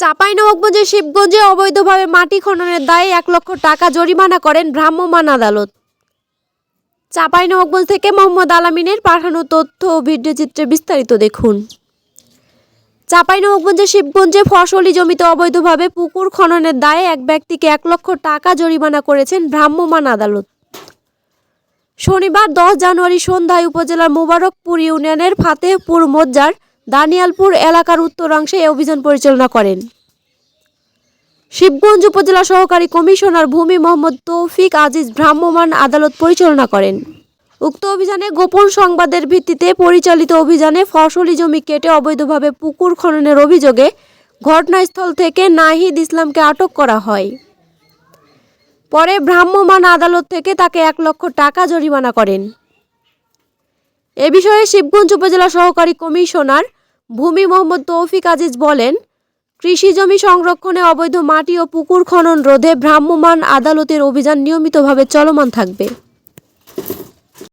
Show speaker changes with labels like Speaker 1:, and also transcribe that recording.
Speaker 1: চাঁপাইনবাবগঞ্জের শিবগঞ্জে অবৈধভাবে মাটি খননের দায়ে এক লক্ষ টাকা জরিমানা করেন ভ্রাম্যমাণ আদালত। চাঁপাইনবাবগঞ্জ থেকে মোহাম্মদ আলামিনের পাঠানো তথ্য ও ভিডিওচিত্রে বিস্তারিত দেখুন। চাঁপাইনবাবগঞ্জের শিবগঞ্জে ফসলি জমিতে অবৈধভাবে পুকুর খননের দায়ে এক ব্যক্তিকে এক লক্ষ টাকা জরিমানা করেছেন ভ্রাম্যমাণ আদালত। শনিবার দশ জানুয়ারি সন্ধ্যায় উপজেলার মোবারকপুর ইউনিয়নের ফাতেহপুর মজ্জার দানিয়ালপুর এলাকার উত্তরাংশে এই অভিযান পরিচালনা করেন। শিবগঞ্জ উপজেলা সহকারী কমিশনার ভূমি মোহাম্মদ তৌফিক আজিজ ভ্রাম্যমাণ আদালত পরিচালনা করেন। উক্ত অভিযানে গোপন সংবাদের ভিত্তিতে পরিচালিত অভিযানে ফসলি জমি কেটে অবৈধভাবে পুকুর খননের অভিযোগে ঘটনাস্থল থেকে নাহিদ ইসলামকে আটক করা হয়। পরে ভ্রাম্যমাণ আদালত থেকে তাকে এক লক্ষ টাকা জরিমানা করেন। এ বিষয়ে শিবগঞ্জ উপজেলা সহকারী কমিশনার ভূমি মোহাম্মদ তৌফিক আজিজ বলেন, কৃষি জমি সংরক্ষণে অবৈধ মাটি ও পুকুর খনন রোধে ভ্রাম্যমাণ আদালতের অভিযান নিয়মিতভাবে চলমান থাকবে।